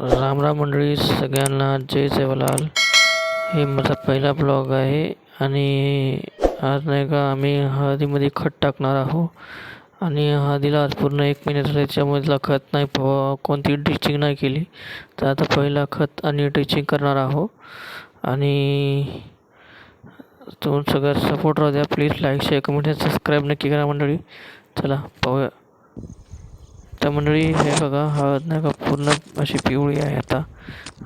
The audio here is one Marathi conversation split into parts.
राम राम मंडळी सगळ्यांना जय सेवालाल हे माझा पहिला ब्लॉग आहे आणि आज नाही का आम्ही हळदीमध्ये खत टाकणार आहोत. आणि हळदीला आज पूर्ण एक महिना झाला त्याच्यामुळे तिला खत नाही प कोणती ड्रिचिंग नाही केली. तर आता पहिला खत आणि ड्रिचिंग करणार आहोत. आणि तुम्ही सगळ्यात सपोर्ट राहू द्या please like share comment subscribe नक्की करा मंडळी. चला पाहूया. तर मंडळी हे बघा हळद नाही का पूर्ण अशी पिवळी आहे आता.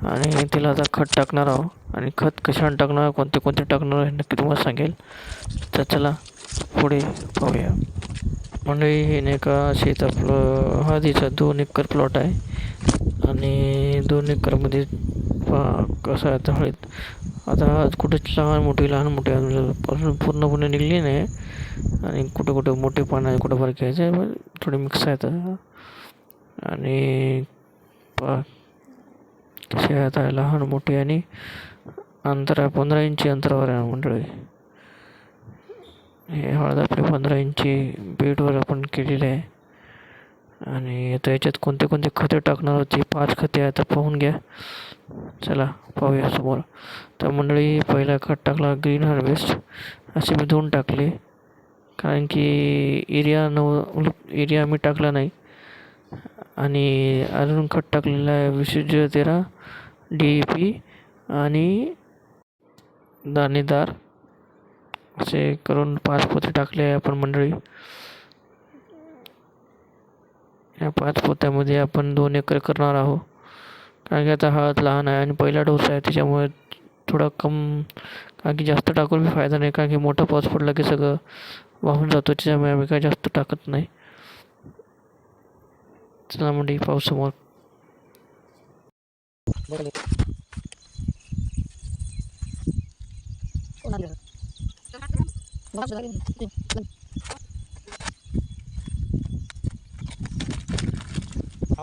आणि तिला आता खत टाकणार आहोत. आणि खत कशाने टाकणार कोणते कोणते टाकणार हे नक्की तुम्हाला सांगेल. तर चला पुढे पाहूया. मंडळी हे नाही का शेत आपलं हळदीचा दोन एकर प्लॉट आहे. आणि दोन एकरमध्ये कसं आहे तर हळद? आता कुठेच लहान मोठी लहान मोठी अजून पूर्णपणे निघली नाही आणि कुठं कुठं मोठे पानं आहे कुठं घ्यायचं आहे जे थोडे मिक्स आहेत. आणि पहा कसे आता आहे लहान मोठे आणि अंतर आहे पंधरा इंची अंतरावर आहे मंडळी. हे हळद आपली पंधरा इंची बेडवर आपण केलेले आहे. आणि आता याच्यात कोणते कोणते खते टाकणार होती? पाच खते आहेत तर पाहून घ्या. चला पाहूया समोर. तर मंडळी पहिला खत टाकला ग्रीन हार्वेस्ट. असे मी दोन टाकले. कारण की एरिया नव एरिया मी टाकला नाही. आणि अजून खत टाकलेलं आहे विशेष तेरा डी ए पी आणि दाणेदार. असे करून पाच पोते टाकले आहे आपण मंडळी. या पाच पोत्यामध्ये आपण दोन एकर करणार आहोत. कारण की आता हळद लहान आहे आणि पहिला डोस आहे त्याच्यामुळे थोडा कम कारण की जास्त टाकून बी फायदा नाही कारण की मोठा पाऊस पडला की सगळं वाहून जातो त्याच्यामुळे आम्ही काय जास्त टाकत नाही. चला म्हणजे पाऊस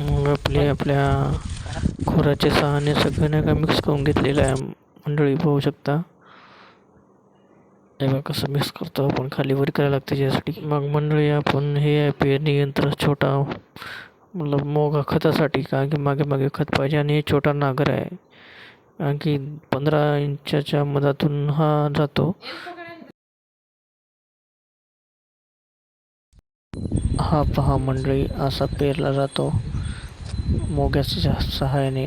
मग आपले आपल्या खुराचे सहाने सगळं नाही का मिक्स करून घेतलेलं आहे. मंडळी पाहू शकता. हे बघा कसं मिक्स करतो आपण. खाली वर करायला लागतं ज्यासाठी. मग मंडळी आपण हे आहे पेरणी यंत्र छोटा मतलब मोगा खतासाठी. कारण की मागे मागे खत पाहिजे आणि हे छोटा नागर आहे. कारण की पंधरा इंचाच्या मधातून हा जातो. हा पहा मंडळी असा पेरला जातो. मोग्याच्या सहाय्याने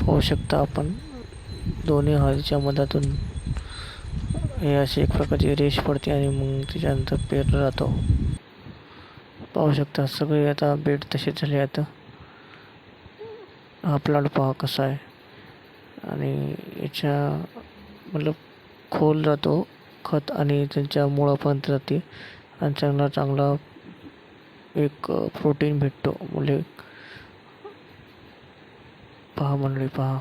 पाहू शकता आपण. दोन्ही हळदीच्या मधातून हे अशी एक प्रकारची रेष पडते आणि मग त्याच्यानंतर पेर जातो. पाहू शकता सगळे आता बेड तसे झाले आता हा प्लांट पहा कसा आहे. आणि याच्या मतलब खोल जातो खत आणि त्यांच्या मुळापर्यंत जाते. आणि चांगला चांगला एक प्रोटीन भेटतो. म्हणजे पहा मंडळी पहा.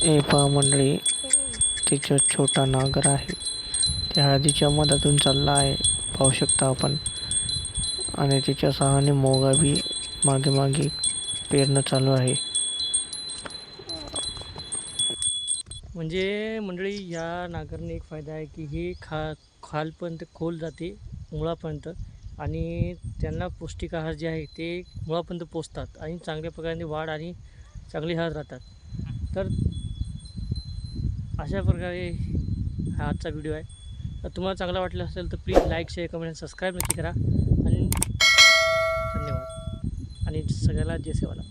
हे पहा मंडळी तिचा छोटा नागर आहे. त्या हळदीच्या मधातून चालला आहे पाहू शकता आपण. आणि तिच्या सहाने मोगा बी मागे मागे पेरणं चालू आहे. म्हणजे मंडळी या नांगरणी एक फायदा आहे की हे खा खालपर्यंत खोल जाते मुळापर्यंत. आणि त्यांना पौष्टिक आहार जे आहे ते मुळापर्यंत पोचतात आणि चांगल्या प्रकारे वाढ आणि चांगली हळद राहतात. तर अशा प्रकारे हा आजचा व्हिडिओ आहे. तर तुम्हाला चांगला वाटला असेल तर please like share comment subscribe नक्की करा. आणि धन्यवाद. आणि सगळ्याला जय सेवाला